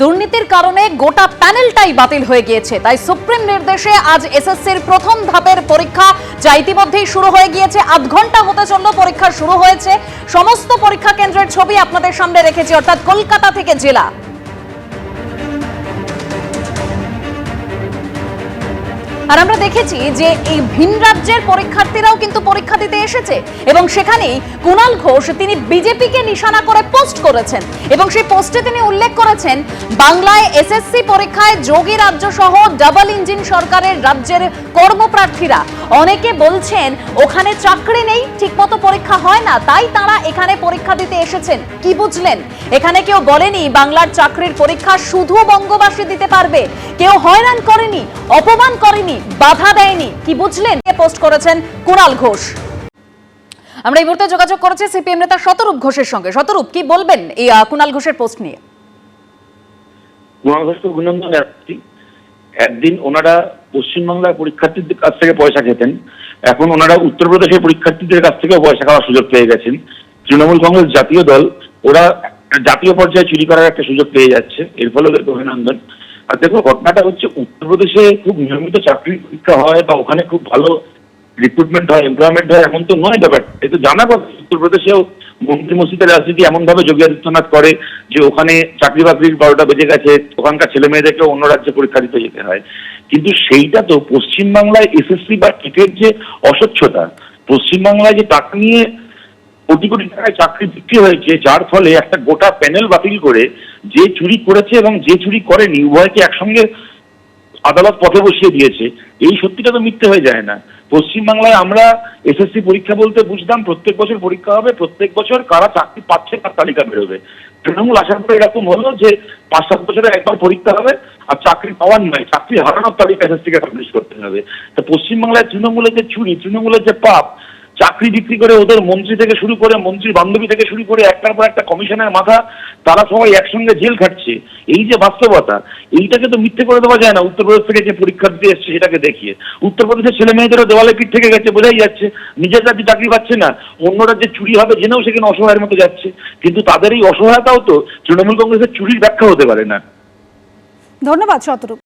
দুর্নীতির কারণে গোটা প্যানেলটাই বাতিল হয়ে গিয়েছে। তাই সুপ্রিম নির্দেশে আজ এসএসসির প্রথম ধাপের পরীক্ষা যা ইতিমধ্যেই শুরু হয়ে গিয়েছে। আধ ঘণ্টা হতে চলল, পরীক্ষা শুরু হয়েছে। সমস্ত পরীক্ষা কেন্দ্রের ছবি আপনাদের সামনে রেখেছি, অর্থাৎ কলকাতা থেকে জেলা। আর আমরা দেখেছি যে এই ভিন রাজ্যের পরীক্ষার্থীরাও কিন্তু পরীক্ষা দিতে এসেছে এবং সেখানেই কুণাল ঘোষ তিনি বিজেপিকে নিশানা করে পোস্ট করেছেন এবং সেই পোস্টে তিনি উল্লেখ করেছেন, বাংলায় এসএসসি পরীক্ষায় যোগী রাজ্য সহ ডাবল ইঞ্জিন সরকারের রাজ্যের কর্মপ্রার্থীরা। অনেকে বলছেন, ওখানে চাকরি নেই, ঠিকমতো পরীক্ষা হয় না। তাই তারা এখানে পরীক্ষা দিতে এসেছেন। কি বুঝলেন? এখানে কেউ বলেনি, বাংলার চাকরির পরীক্ষা শুধু বঙ্গবাসী দিতে পারবে। কেউ হয়রান করেনি, অপমান করেনি বাধা দেয়নি। কি বুঝলেন? পোস্ট করেছেন কুণাল ঘোষ। আমরা এই মুহূর্তে যোগাযোগ করেছি সিপিএম নেতা শতরূপ ঘোষের সঙ্গে। শতরূপ, কি বলবেন এই কুণাল ঘোষের পোস্ট নিয়ে? মহারাষ্ট্র অভিনন্দন জানাচ্ছি। একদিন ওনারা পশ্চিমবাংলার পরীক্ষার্থীদের কাছ থেকে পয়সা খেতেন। এখন ওনারা উত্তরপ্রদেশের পরীক্ষার্থীদের কাছ থেকেও পয়সা খাওয়ার সুযোগ পেয়ে গেছেন। তৃণমূল কংগ্রেস জাতীয় দল, ওরা জাতীয় পর্যায়ে চুরি করার একটা সুযোগ পেয়ে যাচ্ছে। এর ফলে ওদেরকে অভিনন্দন। আর দেখো ঘটনাটা হচ্ছে উত্তরপ্রদেশে খুব নিয়মিত চাকরির পরীক্ষা হয় বা ওখানে খুব ভালো রিক্রুটমেন্ট হয় এমপ্লয়মেন্ট হয়, এমন তো নয় ব্যাপার। এ তো জানা কথা, উত্তরপ্রদেশেও মন্ত্রী মসজিদের রাজনীতি এমন ভাবে যোগী আদিত্যনাথ করে যে ওখানে চাকরি বাকরির বারোটা বেজে গেছে, ওখানকার ছেলে মেয়েদেরকে অন্য রাজ্যে পরীক্ষা দিতে যেতে হয়। কিন্তু সেইটা তো পশ্চিমবাংলায় এসএসসি বা টেটের যে অস্বচ্ছতা, পশ্চিমবাংলায় যে টাকা নিয়ে কোটি কোটি টাকায় চাকরি বিক্রি হয়েছে, যার ফলে একটা গোটা প্যানেল বাতিল করে যে চুরি করেছে এবং যে চুরি করেনি, উভয়কে একসঙ্গে আদালত পথে বসিয়ে দিয়েছে। এই সত্যিটা তো মিথ্যে হয়ে যায় না। পশ্চিমবাংলায় আমরা এসএসসি পরীক্ষা বলতে বুঝতাম, প্রত্যেক বছর পরীক্ষা হবে, প্রত্যেক বছর কারা চাকরি পাচ্ছে তার তালিকা বেরোবে। তৃণমূল আসার পরে এরকম হলো যে পাঁচ সাত বছরে একবার পরীক্ষা হবে আর চাকরি পাওয়ার নয়, চাকরি হারানোর তালিকা এসএসসিকে পাবলিশ করতে হবে। তা পশ্চিমবাংলায় তৃণমূলের যে চুরি, তৃণমূলের যে পাপ চাকরি বিক্রি করে ওদের মন্ত্রী থেকে শুরু করে মন্ত্রীর বান্ধবী থেকে শুরু করে একটার পর একটা কমিশনের মাথা, তারা সবাই একসঙ্গে জেল খাটছে। এই যে বাস্তবতা, এইটাকে তো মিথ্যে করে দেওয়া যায় না। উত্তরপ্রদেশ থেকে যে পরীক্ষা দিতে এসছে সেটাকে দেখিয়ে। উত্তরপ্রদেশের ছেলে মেয়েদেরও দেওয়ালে পিঠ থেকে গেছে বোঝাই যাচ্ছে। নিজের রাজ্যে চাকরি পাচ্ছে না, অন্য রাজ্যে চুরি হবে জেনেও সেখানে অসহায়ের মতো যাচ্ছে। কিন্তু তাদের এই অসহায়তাও তো তৃণমূল কংগ্রেসের চুরির ব্যাখ্যা হতে পারে না। ধন্যবাদ শতরূপ।